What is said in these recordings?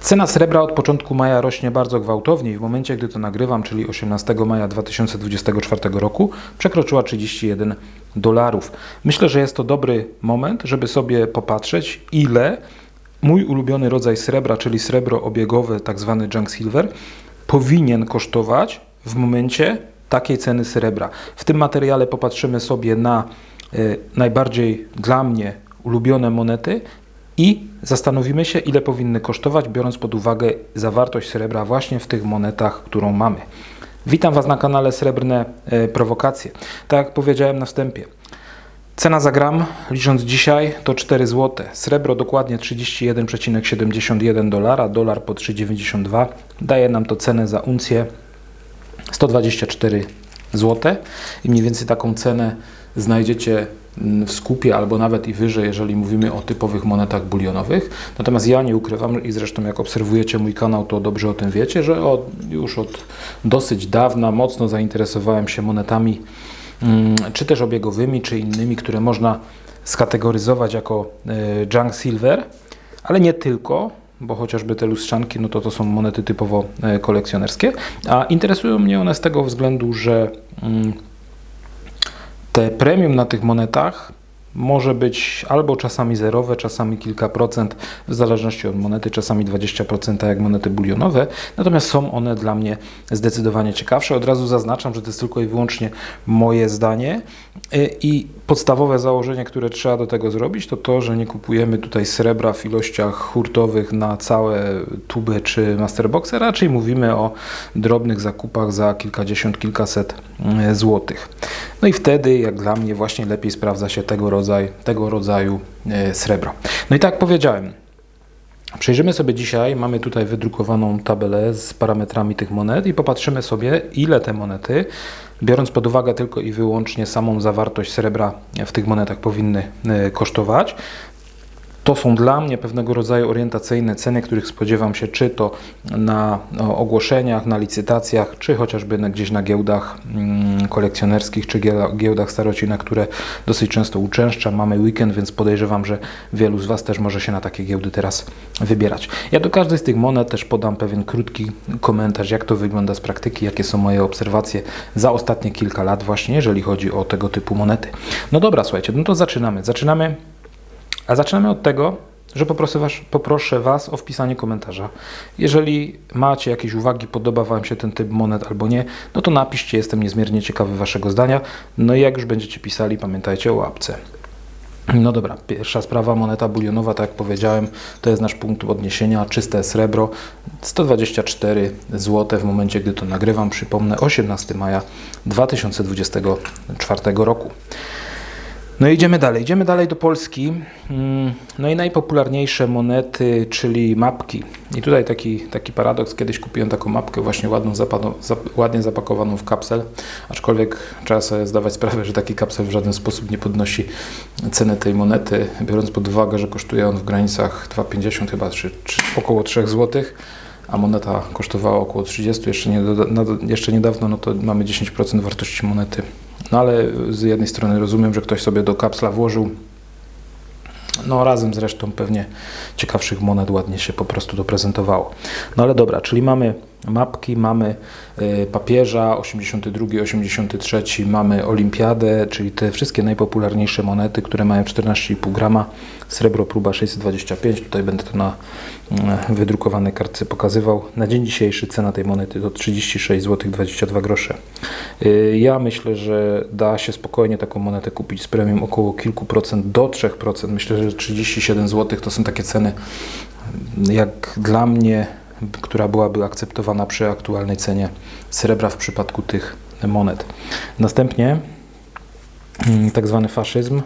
Cena srebra od początku maja rośnie bardzo gwałtownie i w momencie, gdy to nagrywam, czyli 18 maja 2024 roku, przekroczyła 31 dolarów. Myślę, że jest to dobry moment, żeby sobie popatrzeć, ile mój ulubiony rodzaj srebra, czyli srebro obiegowe, tak zwany junk silver, powinien kosztować w momencie takiej ceny srebra. W tym materiale popatrzymy sobie na e, najbardziej dla mnie ulubione monety i zastanowimy się, ile powinny kosztować, biorąc pod uwagę zawartość srebra właśnie w tych monetach, którą mamy. Witam Was na kanale Srebrne e, Prowokacje. Tak jak powiedziałem na wstępie, Cena za gram, licząc dzisiaj, to 4 zł. Srebro dokładnie 31,71 dolara, dolar po 3,92. Daje nam to cenę za uncję 124 zł. I mniej więcej taką cenę znajdziecie w skupie albo nawet i wyżej, jeżeli mówimy o typowych monetach bulionowych. Natomiast ja nie ukrywam i zresztą jak obserwujecie mój kanał, to dobrze o tym wiecie, że od, już od dosyć dawna mocno zainteresowałem się monetami Mm, czy też obiegowymi, czy innymi, które można skategoryzować jako e, junk silver, ale nie tylko, bo chociażby te lustrzanki, no to to są monety typowo e, kolekcjonerskie, a interesują mnie one z tego względu, że mm, te premium na tych monetach może być albo czasami zerowe, czasami kilka procent, w zależności od monety, czasami 20%, tak jak monety bulionowe. Natomiast są one dla mnie zdecydowanie ciekawsze. Od razu zaznaczam, że to jest tylko i wyłącznie moje zdanie y, i podstawowe założenie, które trzeba do tego zrobić, to to, że nie kupujemy tutaj srebra w ilościach hurtowych na całe tuby czy masterboxy. Raczej mówimy o drobnych zakupach za kilkadziesiąt, kilkaset y, złotych. No i wtedy, jak dla mnie, właśnie lepiej sprawdza się tego rodzaju, tego rodzaju e, srebro. No i tak jak powiedziałem, Przejrzymy sobie dzisiaj, mamy tutaj wydrukowaną tabelę z parametrami tych monet i popatrzymy sobie, ile te monety, biorąc pod uwagę tylko i wyłącznie samą zawartość srebra w tych monetach powinny e, kosztować. To są dla mnie pewnego rodzaju orientacyjne ceny, których spodziewam się czy to na ogłoszeniach, na licytacjach, czy chociażby na, gdzieś na giełdach mm, kolekcjonerskich, czy giełdach starocina, które dosyć często uczęszczam. Mamy weekend, więc podejrzewam, że wielu z Was też może się na takie giełdy teraz wybierać. Ja do każdej z tych monet też podam pewien krótki komentarz, jak to wygląda z praktyki, jakie są moje obserwacje za ostatnie kilka lat właśnie, jeżeli chodzi o tego typu monety. No dobra, słuchajcie, no to zaczynamy. Zaczynamy a zaczynamy od tego, że poproszę was, o wpisanie komentarza. Jeżeli macie jakieś uwagi, podoba Wam się ten typ monet albo nie, no to napiszcie, jestem niezmiernie ciekawy Waszego zdania. No i jak już będziecie pisali, pamiętajcie o łapce. No dobra, pierwsza sprawa, moneta bulionowa, tak jak powiedziałem, to jest nasz punkt odniesienia, czyste srebro, 124 zł w momencie, gdy to nagrywam, przypomnę, 18 maja 2024 roku. No idziemy dalej. Idziemy dalej do Polski. Mm, no i najpopularniejsze monety, czyli mapki. I tutaj taki, taki paradoks. Kiedyś kupiłem taką mapkę właśnie ładną, ładnie zapakowaną w kapsel, aczkolwiek trzeba sobie zdawać sprawę, że taki kapsel w żaden sposób nie podnosi ceny tej monety, biorąc pod uwagę, że kosztuje on w granicach 2,50 chyba, czy, czy około 3 zł a moneta kosztowała około 30, jeszcze, nie, jeszcze niedawno, no to mamy 10% wartości monety no ale z jednej strony rozumiem, że ktoś sobie do kapsla włożył no razem z resztą pewnie ciekawszych monet ładnie się po prostu doprezentowało. No ale dobra, czyli mamy mapki, mamy y, papieża 82, 83, mamy olimpiadę, czyli te wszystkie najpopularniejsze monety, które mają 14,5 grama, srebro próba 625, tutaj będę to na y, wydrukowanej kartce pokazywał. Na dzień dzisiejszy cena tej monety to 36 zł 22 grosze. Y, ja myślę, że da się spokojnie taką monetę kupić z premium około kilku procent do 3%. Myślę, że 37 zł to są takie ceny jak dla mnie która byłaby akceptowana przy aktualnej cenie srebra w przypadku tych monet. Następnie mm, tak zwany faszyzm.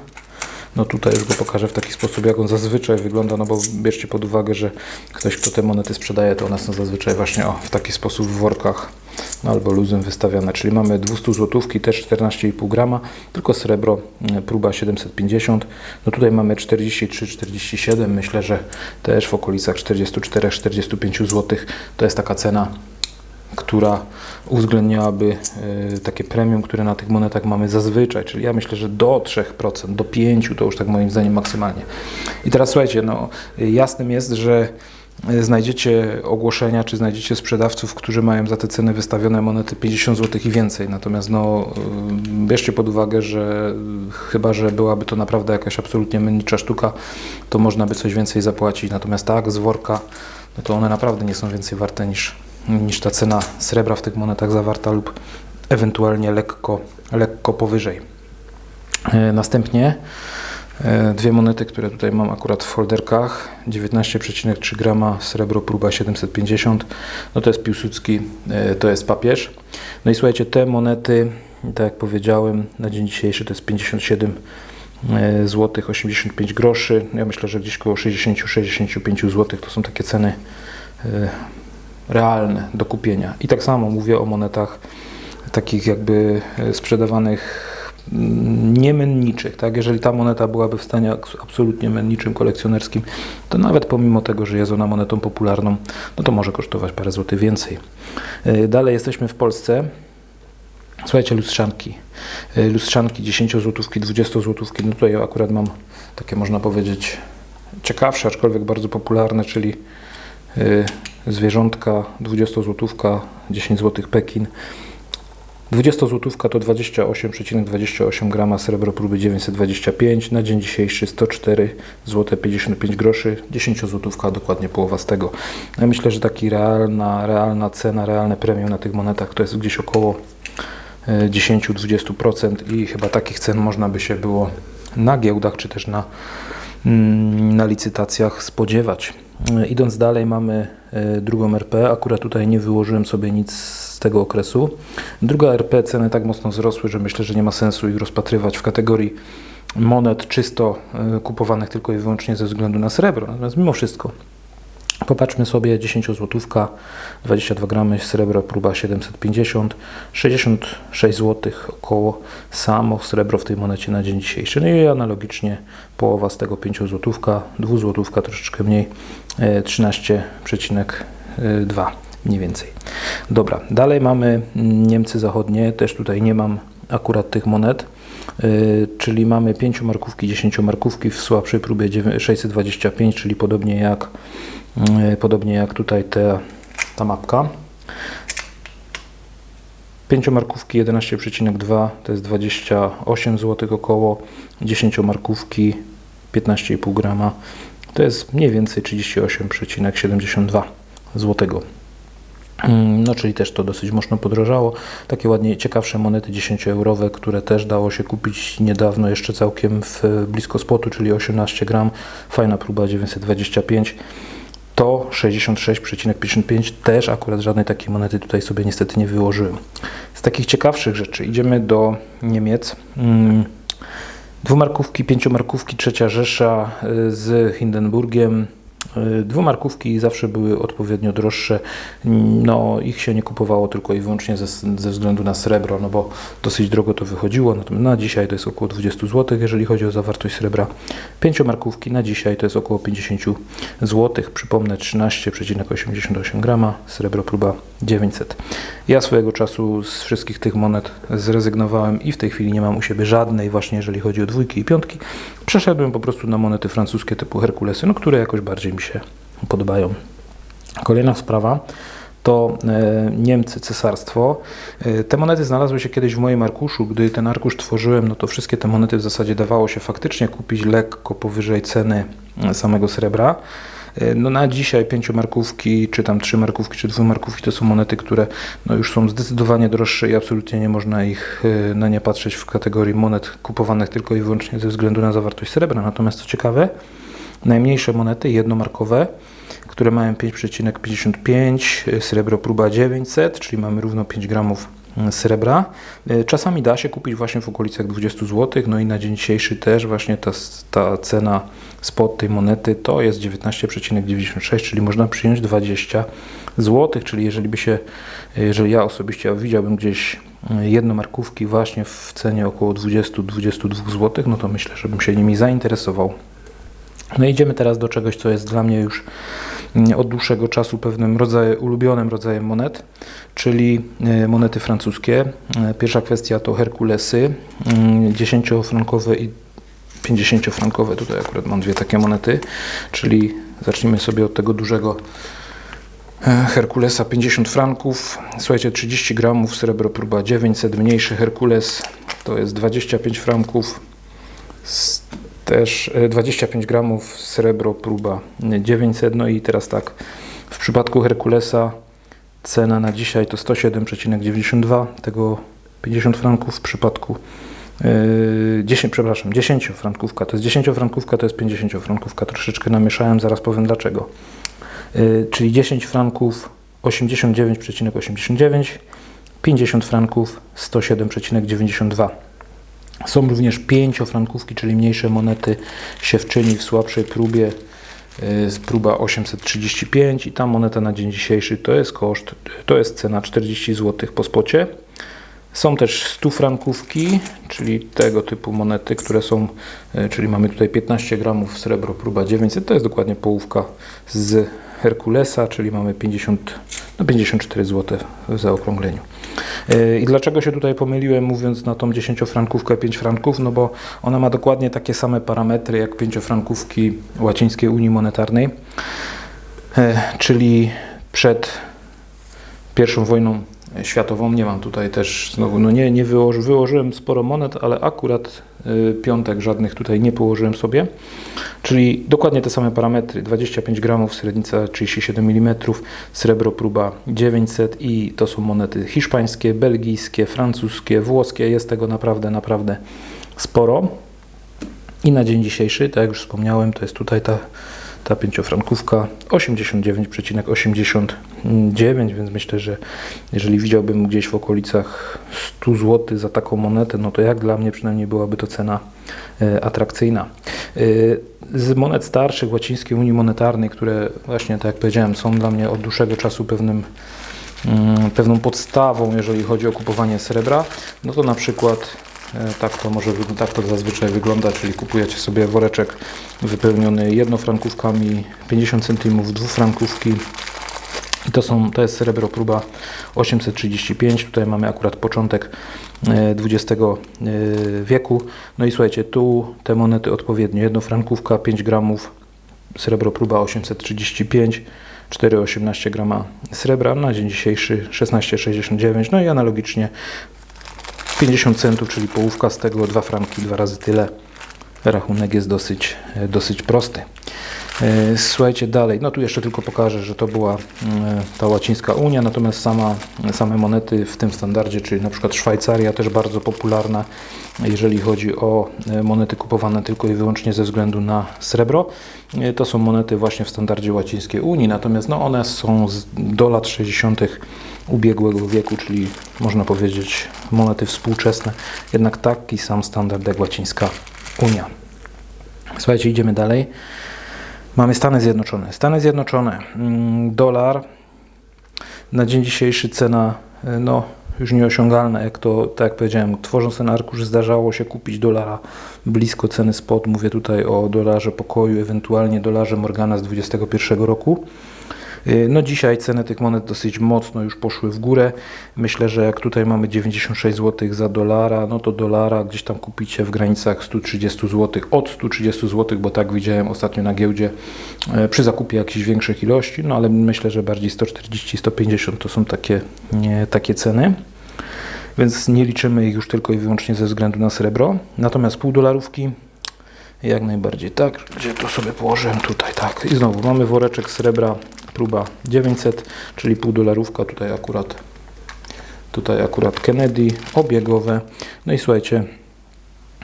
No tutaj już go pokażę w taki sposób, jak on zazwyczaj wygląda, no bo bierzcie pod uwagę, że ktoś, kto te monety sprzedaje, to one są zazwyczaj właśnie o, w taki sposób w workach no, albo luzem wystawiane. Czyli mamy 200 złotówki, też 14,5 grama, tylko srebro, mm, próba 750. No tutaj mamy 43-47, myślę, że też w okolicach 44-45 zł. To jest taka cena która uwzględniałaby y, takie premium, które na tych monetach mamy zazwyczaj, czyli ja myślę, że do 3%, do 5% to już tak moim zdaniem maksymalnie. I teraz słuchajcie, no jasnym jest, że e, znajdziecie ogłoszenia, czy znajdziecie sprzedawców, którzy mają za te ceny wystawione monety 50 zł i więcej. Natomiast no, y, bierzcie pod uwagę, że chyba, że byłaby to naprawdę jakaś absolutnie mennicza sztuka, to można by coś więcej zapłacić. Natomiast tak, z worka, no to one naprawdę nie są więcej warte niż, niż ta cena srebra w tych monetach zawarta lub ewentualnie lekko, lekko powyżej. E, Następnie e, dwie monety, które tutaj mam akurat w folderkach. 19,3 grama srebro próba 750. No to jest Piłsudski, e, to jest papież. No i słuchajcie, te monety, tak jak powiedziałem, na dzień dzisiejszy to jest 57 zł 85 groszy. Ja myślę, że gdzieś około 60-65 zł to są takie ceny realne do kupienia. I tak samo mówię o monetach takich jakby e, sprzedawanych mm, niemenniczych, tak? Jeżeli ta moneta byłaby w stanie absolutnie menniczym, kolekcjonerskim, to nawet pomimo tego, że jest ona monetą popularną, no to może kosztować parę złotych więcej. E, Dalej jesteśmy w Polsce. Słuchajcie, lustrzanki. E, Lustrzanki 10 złotówki, 20 złotówki. No tutaj akurat mam takie można powiedzieć ciekawsze, aczkolwiek bardzo popularne, czyli zwierzątka 20 złotówka, 10 zł Pekin. 20 złotówka to 28,28 grama srebro próby 925, na dzień dzisiejszy 104 zł 55 groszy, 10 złotówka, dokładnie połowa z tego. Ja myślę, że taki realna, realna cena, realne premium na tych monetach to jest gdzieś około y, 10-20% i chyba takich cen można by się było na giełdach czy też na, na licytacjach spodziewać. Y, Idąc dalej mamy y, drugą RP, akurat tutaj nie wyłożyłem sobie nic z tego okresu. Druga RP ceny tak mocno wzrosły, że myślę, że nie ma sensu ich rozpatrywać w kategorii monet czysto y, kupowanych tylko i wyłącznie ze względu na srebro. Natomiast mimo wszystko Popatrzmy sobie, 10 złotówka, 22 gramy srebra, próba 750, 66 zł około samo srebro w tej monecie na dzień dzisiejszy. No i analogicznie połowa z tego 5 złotówka, 2 złotówka troszeczkę mniej, e, 13,2 mniej więcej. Dobra, dalej mamy Niemcy Zachodnie, też tutaj nie mam akurat tych monet. Yy, czyli mamy 5 markówki, 10 markówki w słabszej próbie dziewię- 625, czyli podobnie jak, podobnie jak tutaj te, ta mapka. 5 markówki 11,2 to jest 28 zł około, 10 markówki 15,5 grama to jest mniej więcej 38,72 złotego. Mm, No, czyli też to dosyć mocno podrożało. Takie ładnie ciekawsze monety 10-eurowe, które też dało się kupić niedawno, jeszcze całkiem w blisko spotu, czyli 18 gram. Fajna próba 925. To 66,55 też akurat żadnej takiej monety tutaj sobie niestety nie wyłożyłem. Z takich ciekawszych rzeczy idziemy do Niemiec. Mm, Dwumarkówki, pięciomarkówki, trzecia Rzesza y, z Hindenburgiem. Y, Dwumarkówki zawsze były odpowiednio droższe. No, ich się nie kupowało tylko i wyłącznie ze, ze względu na srebro, no bo dosyć drogo to wychodziło. Natomiast na dzisiaj to jest około 20 zł, jeżeli chodzi o zawartość srebra. Pięciomarkówki na dzisiaj to jest około 50 zł. Przypomnę 13,88 grama, srebro próba 900. Ja swojego czasu z wszystkich tych monet zrezygnowałem i w tej chwili nie mam u siebie żadnej, właśnie jeżeli chodzi o dwójki i piątki. Przeszedłem po prostu na monety francuskie typu Herkulesy, no, które jakoś bardziej mi się podobają. Kolejna sprawa to e, Niemcy, cesarstwo. E, Te monety znalazły się kiedyś w moim arkuszu. Gdy ten arkusz tworzyłem, no to wszystkie te monety w zasadzie dawało się faktycznie kupić lekko powyżej ceny e, samego srebra. No na dzisiaj pięciomarkówki, czy tam trzy markówki, czy dwumarkówki to są monety, które no już są zdecydowanie droższe i absolutnie nie można ich na nie patrzeć w kategorii monet kupowanych tylko i wyłącznie ze względu na zawartość srebra. Natomiast co ciekawe, najmniejsze monety jednomarkowe, które mają 5,55, srebro próba 900, czyli mamy równo 5 gramów mm, srebra. Y, Czasami da się kupić właśnie w okolicach 20 zł, no i na dzień dzisiejszy też właśnie ta, ta cena spod tej monety to jest 19,96, czyli można przyjąć 20 zł, czyli jeżeli by się, jeżeli ja osobiście widziałbym gdzieś y, jednomarkówki właśnie w cenie około 20-22 zł, no to myślę, że bym się nimi zainteresował. No idziemy teraz do czegoś, co jest dla mnie już mm, od dłuższego czasu pewnym rodzajem, ulubionym rodzajem monet, czyli e, monety francuskie. E, Pierwsza kwestia to Herkulesy, mm, 10-frankowe i 50-frankowe. Tutaj akurat mam dwie takie monety, czyli zacznijmy sobie od tego dużego e, Herkulesa 50 franków. Słuchajcie, 30 gramów, srebro próba 900, mniejszy Herkules to jest 25 franków. Też e, 25 gramów, srebro próba 900. No i teraz tak, w przypadku Herkulesa cena na dzisiaj to 107,92 tego 50 franków w przypadku Yy, 10, przepraszam, 10 frankówka, to jest 10 frankówka, to jest 50 frankówka, troszeczkę namieszałem, zaraz powiem dlaczego. Yy, czyli 10 franków 89,89, 50 franków 107,92. Są również 5 frankówki, czyli mniejsze monety siewczyni w słabszej próbie, z próba 835 i ta moneta na dzień dzisiejszy to jest koszt, to jest cena 40 zł po spocie. Są też 100 frankówki, czyli tego typu monety, które są, e, czyli mamy tutaj 15 gramów srebro, próba 900, to jest dokładnie połówka z Herkulesa, czyli mamy 50, no 54 zł w zaokrągleniu. E, I dlaczego się tutaj pomyliłem mówiąc na tą 10 frankówkę 5 franków? No bo ona ma dokładnie takie same parametry jak 5 frankówki łacińskiej Unii Monetarnej, e, czyli przed pierwszą wojną światową. Nie mam tutaj też znowu, no nie, nie wyłoży, wyłożyłem sporo monet, ale akurat y, piątek żadnych tutaj nie położyłem sobie. Czyli dokładnie te same parametry, 25 gramów, średnica 37 mm, srebro próba 900 i to są monety hiszpańskie, belgijskie, francuskie, włoskie, jest tego naprawdę, naprawdę sporo. I na dzień dzisiejszy, tak jak już wspomniałem, to jest tutaj ta, ta pięciofrankówka 89,89, więc myślę, że jeżeli widziałbym gdzieś w okolicach 100 zł za taką monetę, no to jak dla mnie przynajmniej byłaby to cena e, atrakcyjna. E, z monet starszych łacińskiej Unii Monetarnej, które właśnie, tak jak powiedziałem, są dla mnie od dłuższego czasu pewnym mm, pewną podstawą, jeżeli chodzi o kupowanie srebra, no to na przykład tak to może tak to zazwyczaj wygląda, czyli kupujecie sobie woreczek wypełniony jednofrankówkami, 50 cm dwufrankówki i to, są, to jest srebro próba 835. Tutaj mamy akurat początek e, XX e, wieku. No i słuchajcie, tu te monety odpowiednio. Jednofrankówka 5 gramów, srebro próba 835, 4,18 grama srebra. Na dzień dzisiejszy 16,69. No i analogicznie 50 centów, czyli połówka z tego, 2 franki, dwa razy tyle. Rachunek jest dosyć, e, dosyć prosty. E, Słuchajcie dalej, no tu jeszcze tylko pokażę, że to była mm, ta łacińska Unia, natomiast sama, same monety w tym standardzie, czyli na przykład Szwajcaria też bardzo popularna, jeżeli chodzi o e, monety kupowane tylko i wyłącznie ze względu na srebro. E, To są monety właśnie w standardzie łacińskiej Unii, natomiast no one są do lat 60. ubiegłego wieku, czyli można powiedzieć monety współczesne, jednak taki sam standard jak łacińska Unia. Słuchajcie, idziemy dalej. Mamy Stany Zjednoczone. Stany Zjednoczone, mm, dolar na dzień dzisiejszy cena y, no, już nieosiągalna, jak to, tak jak powiedziałem, tworząc ten arkusz zdarzało się kupić dolara blisko ceny spot. Mówię tutaj o dolarze pokoju, ewentualnie dolarze Morgana z 2021 roku. Y, No dzisiaj ceny tych monet dosyć mocno już poszły w górę. Myślę, że jak tutaj mamy 96 zł za dolara, no to dolara gdzieś tam kupicie w granicach 130 zł, od 130 zł, bo tak widziałem ostatnio na giełdzie e, przy zakupie jakichś większych ilości, no ale myślę, że bardziej 140-150 to są takie, nie, takie ceny. Więc nie liczymy ich już tylko i wyłącznie ze względu na srebro. Natomiast pół dolarówki jak najbardziej tak, gdzie to sobie położyłem tutaj, tak. I znowu mamy woreczek srebra, próba 900, czyli pół dolarówka, tutaj akurat tutaj akurat Kennedy, obiegowe. No i słuchajcie,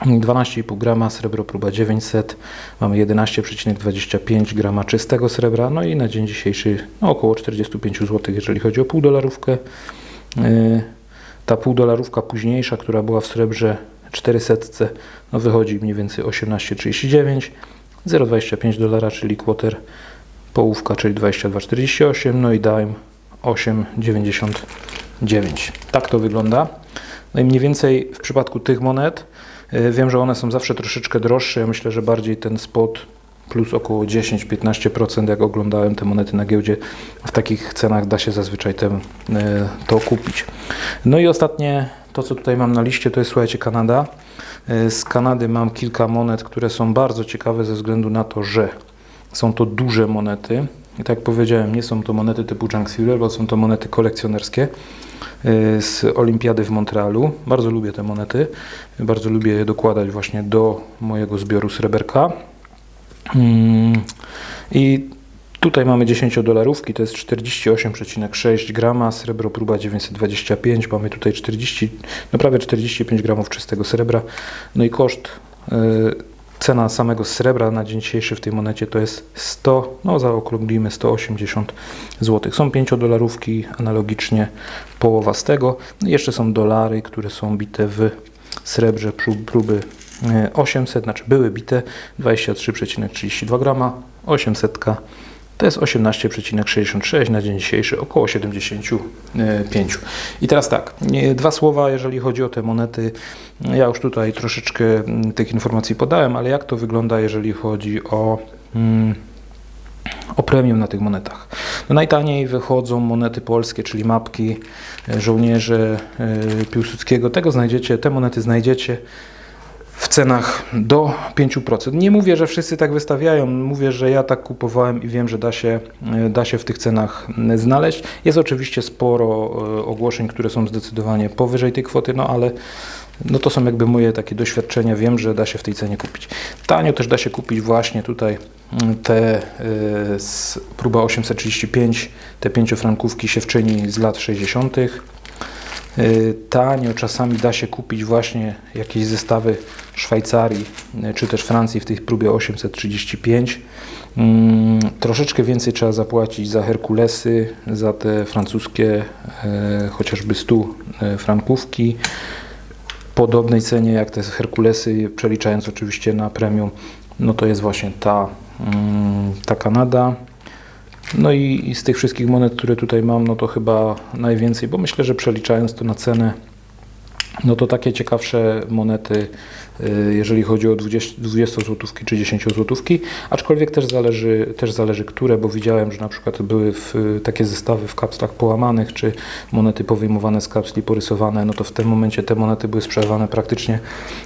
12,5 grama, srebro próba 900, mamy 11,25 grama czystego srebra, no i na dzień dzisiejszy no, około 45 zł, jeżeli chodzi o pół dolarówkę. Yy, Ta pół dolarówka późniejsza, która była w srebrze 400, no wychodzi mniej więcej 18,39, 0,25 dolara, czyli quarter, połówka, czyli 22,48, no i dime 8,99. Tak to wygląda. No i mniej więcej w przypadku tych monet y, wiem, że one są zawsze troszeczkę droższe. Ja myślę, że bardziej ten spot plus około 10-15%, jak oglądałem te monety na giełdzie, w takich cenach da się zazwyczaj ten, y, to kupić. No i ostatnie, to co tutaj mam na liście, to jest słuchajcie Kanada. Y, Z Kanady mam kilka monet, które są bardzo ciekawe ze względu na to, że Są to duże monety. I tak jak powiedziałem, nie są to monety typu Junk Silver, bo są to monety kolekcjonerskie y, z Olimpiady w Montrealu. Bardzo lubię te monety. Bardzo lubię je dokładać właśnie do mojego zbioru sreberka. Mm, I tutaj mamy 10 dolarówki, to jest 48,6 grama, srebro próba 925, mamy tutaj 40, no prawie 45 gramów czystego srebra. No i koszt, y, cena samego srebra na dzień dzisiejszy w tej monecie to jest 100, no zaokrąglimy 180 zł. Są 5 dolarówki, analogicznie połowa z tego. No jeszcze są dolary, które są bite w srebrze prób- próby e, 800, znaczy były bite 23,32 grama, 800 to jest 18,66 na dzień dzisiejszy, około 75. I teraz tak, dwa słowa, jeżeli chodzi o te monety. Ja już tutaj troszeczkę mm, tych informacji podałem, ale jak to wygląda, jeżeli chodzi o. Mm, o premium na tych monetach. No najtaniej wychodzą monety polskie, czyli mapki e, żołnierze e, Piłsudskiego. Tego znajdziecie, te monety znajdziecie w cenach do 5%. Nie mówię, że wszyscy tak wystawiają, mówię, że ja tak kupowałem i wiem, że da się, e, da się w tych cenach m, znaleźć. Jest oczywiście sporo e, ogłoszeń, które są zdecydowanie powyżej tej kwoty, no ale no to są jakby moje takie doświadczenia, wiem, że da się w tej cenie kupić. Tanio też da się kupić właśnie tutaj mm, te próba 835, te pięciofrankówki siewczyni z lat 60. Y, Tanio czasami da się kupić właśnie jakieś zestawy Szwajcarii y, czy też Francji w tej próbie 835. Mm, Troszeczkę więcej trzeba zapłacić za Herkulesy, za te francuskie y, chociażby 100 y, frankówki podobnej cenie jak te Herkulesy, przeliczając oczywiście na premium, no to jest właśnie ta, mm, ta Kanada. No i, i z tych wszystkich monet, które tutaj mam, no to chyba najwięcej, bo myślę, że przeliczając to na cenę, no to takie ciekawsze monety, y, jeżeli chodzi o 20, 20 złotówki czy 10 złotówki, aczkolwiek też zależy, też zależy które, bo widziałem, że na przykład były w, takie zestawy w kapslach połamanych, czy monety powyjmowane z kapsli, porysowane, no to w tym momencie te monety były sprzedawane praktycznie,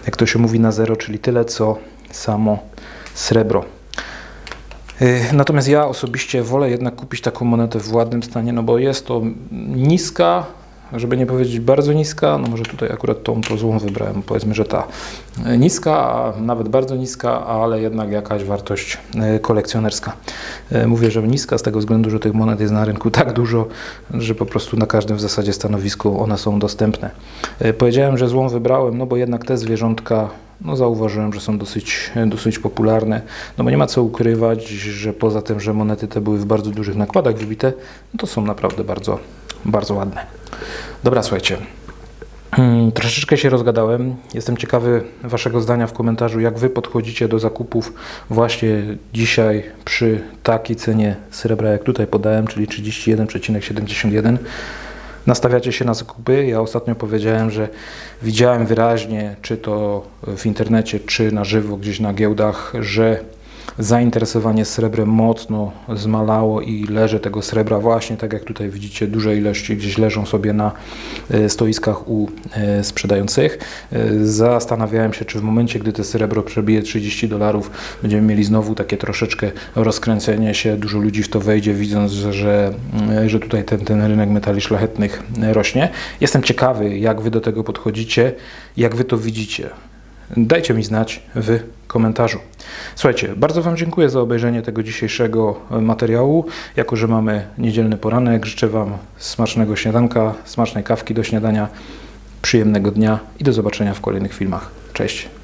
jak to się mówi, na zero, czyli tyle co samo srebro. Y, Natomiast ja osobiście wolę jednak kupić taką monetę w ładnym stanie, no bo jest to niska, żeby nie powiedzieć bardzo niska, no może tutaj akurat tą, tą złą wybrałem, powiedzmy, że ta y, niska, a nawet bardzo niska, ale jednak jakaś wartość y, kolekcjonerska. Mówię, że niska z tego względu, że tych monet jest na rynku tak dużo, że po prostu na każdym w zasadzie stanowisku one są dostępne. Powiedziałem, że złą wybrałem, no bo jednak te zwierzątka no zauważyłem, że są dosyć, dosyć popularne. No bo nie ma co ukrywać, że poza tym, że monety te były w bardzo dużych nakładach wybite, no to są naprawdę bardzo, bardzo ładne. Dobra, słuchajcie. Hmm, Troszeczkę się rozgadałem. Jestem ciekawy Waszego zdania w komentarzu, jak Wy podchodzicie do zakupów właśnie dzisiaj przy takiej cenie srebra, jak tutaj podałem, czyli 31,71. Nastawiacie się na zakupy. Ja ostatnio powiedziałem, że widziałem wyraźnie, czy to w internecie, czy na żywo gdzieś na giełdach, że zainteresowanie srebrem mocno zmalało i leży tego srebra właśnie tak jak tutaj widzicie, duże ilości gdzieś leżą sobie na e, stoiskach u e, sprzedających. E, Zastanawiałem się, czy w momencie, gdy to srebro przebije 30 dolarów, będziemy mieli znowu takie troszeczkę rozkręcenie się, dużo ludzi w to wejdzie, widząc, że, że, że tutaj ten, ten rynek metali szlachetnych rośnie. Jestem ciekawy, jak Wy do tego podchodzicie, jak Wy to widzicie. Dajcie mi znać w komentarzu. Słuchajcie, bardzo Wam dziękuję za obejrzenie tego dzisiejszego e, materiału. Jako, że mamy niedzielny poranek, życzę Wam smacznego śniadanka, smacznej kawki do śniadania, przyjemnego dnia i do zobaczenia w kolejnych filmach. Cześć!